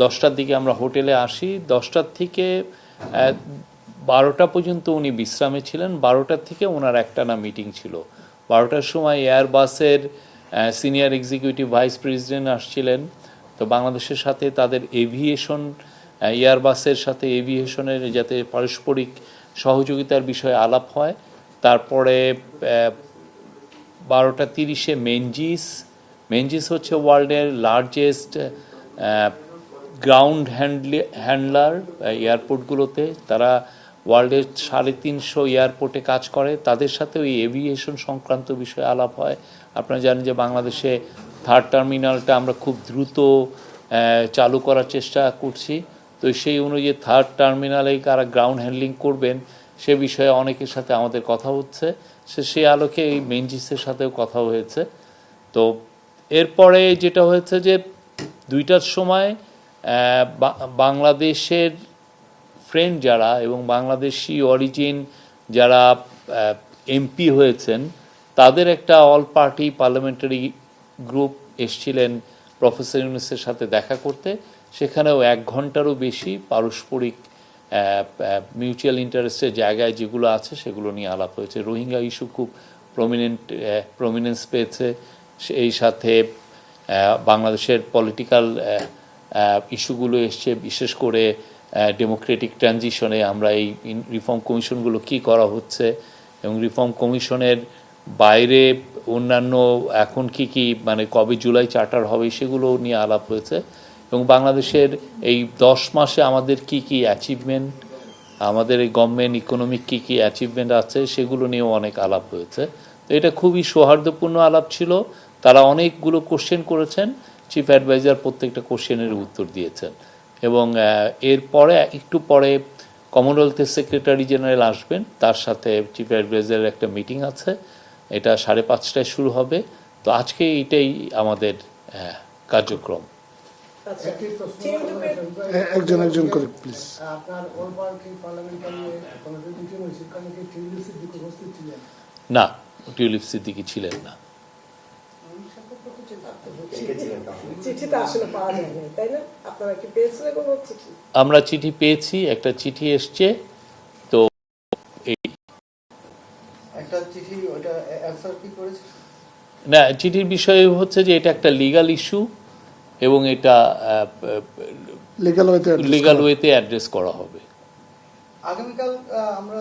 দশটার দিকে আমরা হোটেলে আসি। দশটার থেকে বারোটা পর্যন্ত উনি বিশ্রামে ছিলেন। বারোটার থেকে ওনার একটানা মিটিং ছিল। বারোটার সময় এয়ারবাসের সিনিয়র এক্সিকিউটিভ ভাইস প্রেসিডেন্ট আসছিলেন। তো বাংলাদেশের সাথে তাদের এভিয়েশন এয়ারবাসের সাথে এভিয়েশনের যাতে পারস্পরিক সহযোগিতার বিষয়ে আলাপ হয়। তারপরে বারোটা তিরিশে মেনজিস মেনজিস হচ্ছে ওয়ার্ল্ডের লার্জেস্ট গ্রাউন্ড হ্যান্ডলি হ্যান্ডলার এয়ারপোর্টগুলোতে তারা ওয়ার্ল্ডের সাড়ে তিনশো এয়ারপোর্টে কাজ করে। তাদের সাথে ওই এভিয়েশন সংক্রান্ত বিষয়ে আলাপ হয়। আপনারা জানেন যে বাংলাদেশে থার্ড টার্মিনালটা আমরা খুব দ্রুত চালু করার চেষ্টা করছি। তো সেই অনুযায়ী থার্ড টার্মিনালে কারা গ্রাউন্ড হ্যান্ডলিং করবেন, সে বিষয়ে অনেকের সাথে আমাদের কথা হচ্ছে। সে সেই আলোকে এই মেনজিসের সাথেও কথা হয়েছে। তো এরপরে যেটা হয়েছে যে দুইটার সময় বাংলাদেশের ফ্রেন্ড যারা এবং বাংলাদেশি অরিজিন যারা এমপি হয়েছেন, তাদের একটা অল পার্টি পার্লামেন্টারি গ্রুপ এসছিলেন প্রফেসর ইউনুসের সাথে দেখা করতে। সেখানেও এক ঘন্টারও বেশি পারস্পরিক মিউচুয়াল ইন্টারেস্টের জায়গায় যেগুলো আছে সেগুলো নিয়ে আলাপ হয়েছে। রোহিঙ্গা ইস্যু খুব প্রমিনেন্ট প্রমিনেন্স পেয়েছে। সেই সাথে বাংলাদেশের পলিটিক্যাল ইস্যুগুলো এসছে, বিশেষ করে ডেমোক্রেটিক ট্রানজিশনে আমরা এই রিফর্ম কমিশনগুলো কি করা হচ্ছে এবং রিফর্ম কমিশনের বাইরে অন্যান্য এখন কি কি মানে কবে জুলাই চার্টার হবে সেগুলো নিয়ে আলাপ হয়েছে এবং বাংলাদেশের এই দশ মাসে আমাদের কি কি অ্যাচিভমেন্ট আমাদের এই গভর্নমেন্ট ইকোনমিক কী কী অ্যাচিভমেন্ট আছে সেগুলো নিয়েও অনেক আলাপ হয়েছে। তো এটা খুবই সৌহার্দ্যপূর্ণ আলাপ ছিল। তারা অনেকগুলো কোশ্চেন করেছেন। চিফ অ্যাডভাইজার প্রত্যেকটা কোশ্চেনের উত্তর দিয়েছেন। এবং এরপরে একটু পরে কমনওয়েলথের সেক্রেটারি জেনারেল আসবেন। তার সাথে চিফ অ্যাডভাইজারের একটা মিটিং আছে। এটা সাড়ে পাঁচটায় শুরু হবে। তো আজকে এইটাই আমাদের কার্যক্রম। আচ্ছা একজন একজন করে প্লিজ টিউলিসির দিকে না টিউলিপ সিদ্দিকি ছিলেন না। চিঠিটা আসলে পাওয়া যায়নি তাই না? আপনারা কি পেয়েছিলেন কোনো চিঠি? আমরা চিঠি পেয়েছি একটা চিঠি এসছে তো এই একটা চিঠি ওটা অ্যান্সার কি করেছে? না চিঠির বিষয় হচ্ছে যে এটা একটা লিগাল ইস্যু এবং এটা লিগাল ওয়েতে লিগাল ওয়েতে অ্যাড্রেস করা হবে। আগামীকাল আমরা